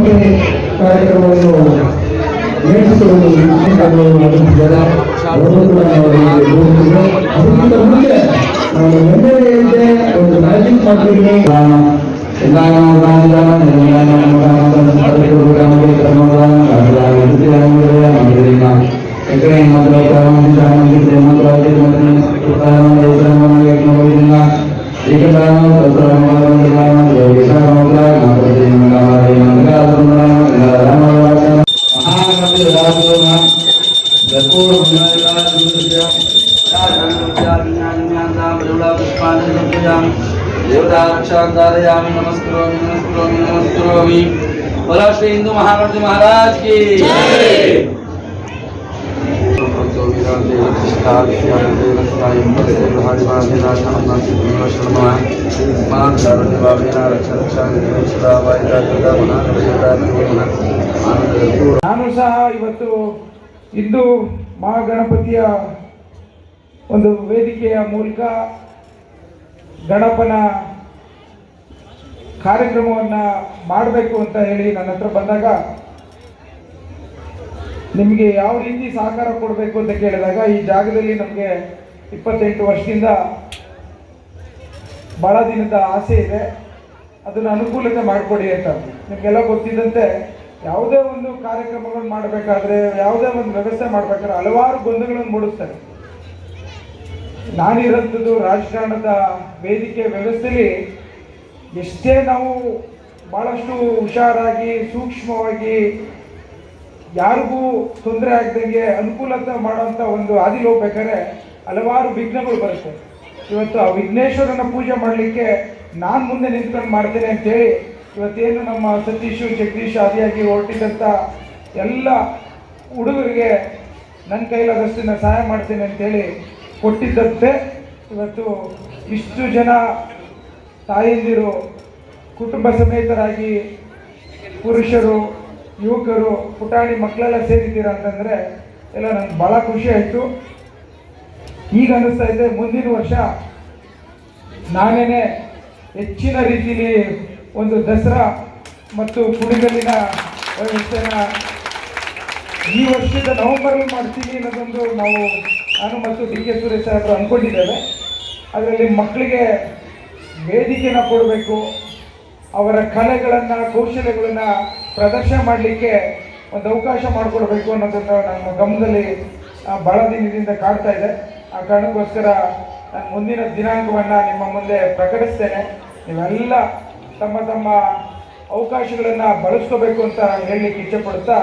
ಗಣಪತಿ ಕಾರ್ಯಕ್ರಮವನ್ನು ನಡೆಸಿಕೊಂಡು ಕಾರ್ಯಕ್ರಮವನ್ನು ನಡೆಸಿದ್ದಾರೆ ಅವರು ಕೂಡ ನಾವು ಇಲ್ಲಿ ನೋಡ್ತಿದ್ದೇವೆ. ಅದಕ್ಕಿಂತ ಮುಂಚೆ ನಾವು ಎಮ್ಮೆಲ್ಲೆಯಂತೆ ಒಂದು ಮ್ಯಾಜಿಕ್ ಮಾಡ್ತಿದ್ವಿ देवताक्षांतारयामि नमस्करोमि नमस्करोमि नमस्करोमि बोला श्री हिंदू महाराज महाराज की ನಾನು ಸಹ ಇವತ್ತು ಇಂದು ಮಹಾಗಣಪತಿಯ ಒಂದು ವೇದಿಕೆಯ ಮೂಲಕ ಗಣಪನ ಕಾರ್ಯಕ್ರಮವನ್ನು ಮಾಡಬೇಕು ಅಂತ ಹೇಳಿ ನನ್ನ ಹತ್ರ ಬಂದಾಗ, ನಿಮಗೆ ಯಾವ ರೀತಿ ಸಹಕಾರ ಕೊಡಬೇಕು ಅಂತ ಕೇಳಿದಾಗ, ಈ ಜಾಗದಲ್ಲಿ ನಮಗೆ ಇಪ್ಪತ್ತೆಂಟು ವರ್ಷದಿಂದ ಭಾಳ ದಿನದ ಆಸೆ ಇದೆ. ಅದನ್ನು ಅನುಕೂಲತೆ ಮಾಡಿಕೊಡಿ ಅಂತ. ನಿಮಗೆಲ್ಲ ಗೊತ್ತಿದ್ದಂತೆ ಯಾವುದೇ ಒಂದು ಕಾರ್ಯಕ್ರಮಗಳನ್ನು ಮಾಡಬೇಕಾದ್ರೆ, ಯಾವುದೇ ಒಂದು ವ್ಯವಸ್ಥೆ ಮಾಡಬೇಕಾದ್ರೆ ಹಲವಾರು ಗೊಂದಗಳನ್ನು ಮೂಡಿಸ್ತಾರೆ. ನಾನಿರೋಂಥದ್ದು ರಾಜಕಾರಣದ ವೇದಿಕೆ ವ್ಯವಸ್ಥೆಯಲ್ಲಿ ಎಷ್ಟೇ ನಾವು ಭಾಳಷ್ಟು ಹುಷಾರಾಗಿ, ಸೂಕ್ಷ್ಮವಾಗಿ, ಯಾರಿಗೂ ತೊಂದರೆ ಆಗ್ದಂಗೆ ಅನುಕೂಲತೆ ಮಾಡೋಂಥ ಒಂದು ಹಾದಿಲಿ ಹೋಗ್ಬೇಕಾದ್ರೆ ಹಲವಾರು ವಿಘ್ನಗಳು ಬರುತ್ತೆ. ಇವತ್ತು ಆ ವಿಘ್ನೇಶ್ವರನ ಪೂಜೆ ಮಾಡಲಿಕ್ಕೆ ನಾನು ಮುಂದೆ ನಿಂತ್ಕೊಂಡು ಮಾಡ್ತೇನೆ ಅಂತೇಳಿ ಇವತ್ತೇನು ನಮ್ಮ ಸತೀಶು, ಜಗದೀಶ್ ಆದಿಯಾಗಿ ಹೊರಟಿದ್ದಂಥ ಎಲ್ಲ ಹುಡುಗರಿಗೆ ನನ್ನ ಕೈಲಾದಷ್ಟು ನಾನು ಸಹಾಯ ಮಾಡ್ತೇನೆ ಅಂತೇಳಿ ಕೊಟ್ಟಿದ್ದಂತೆ. ಇವತ್ತು ಇಷ್ಟು ಜನ ತಾಯಂದಿರು, ಕುಟುಂಬ ಸಮೇತರಾಗಿ ಪುರುಷರು, ಯುವಕರು, ಪುಟಾಣಿ ಮಕ್ಕಳೆಲ್ಲ ಸೇರಿದ್ದೀರಾ ಅಂತಂದರೆ ಎಲ್ಲ ನನಗೆ ಭಾಳ ಖುಷಿ ಆಯಿತು. ಈಗ ಅನ್ನಿಸ್ತಾ ಇದೆ ಮುಂದಿನ ವರ್ಷ ನಾನೇ ಹೆಚ್ಚಿನ ರೀತಿಯಲ್ಲಿ ಒಂದು ದಸರಾ ಮತ್ತು ಕುಣಿಗಲ್ಲಿನ ವ್ಯವಸ್ಥೆನ ಈ ವರ್ಷದ ನವೆಂಬರಲ್ಲಿ ಮಾಡ್ತೀವಿ ಅನ್ನೋದೊಂದು ನಾವು ನಾನು ಮತ್ತು ಡಿ ಕೆ ಸುರೇಶ್ ಸಾಹೇಬರು ಅಂದ್ಕೊಂಡಿದ್ದೇವೆ ಅದರಲ್ಲಿ ಮಕ್ಕಳಿಗೆ ವೇದಿಕೆನ ಕೊಡಬೇಕು, ಅವರ ಕಲೆಗಳನ್ನು, ಕೌಶಲ್ಯಗಳನ್ನು ಪ್ರದರ್ಶನ ಮಾಡಲಿಕ್ಕೆ ಒಂದು ಅವಕಾಶ ಮಾಡಿಕೊಡ್ಬೇಕು ಅನ್ನೋದನ್ನು ನಮ್ಮ ಗಮನದಲ್ಲಿ ಬಹಳ ದಿನದಿಂದ ಕಾಡ್ತಾ ಇದೆ. ಆ ಕಾರಣಕ್ಕೋಸ್ಕರ ನಾನು ಮುಂದಿನ ದಿನಾಂಕವನ್ನು ನಿಮ್ಮ ಮುಂದೆ ಪ್ರಕಟಿಸ್ತೇನೆ. ನೀವೆಲ್ಲ ತಮ್ಮ ತಮ್ಮ ಅವಕಾಶಗಳನ್ನು ಬಳಸ್ಕೋಬೇಕು ಅಂತ ಹೇಳಲಿಕ್ಕೆ ಇಚ್ಛೆಪಡುತ್ತಾ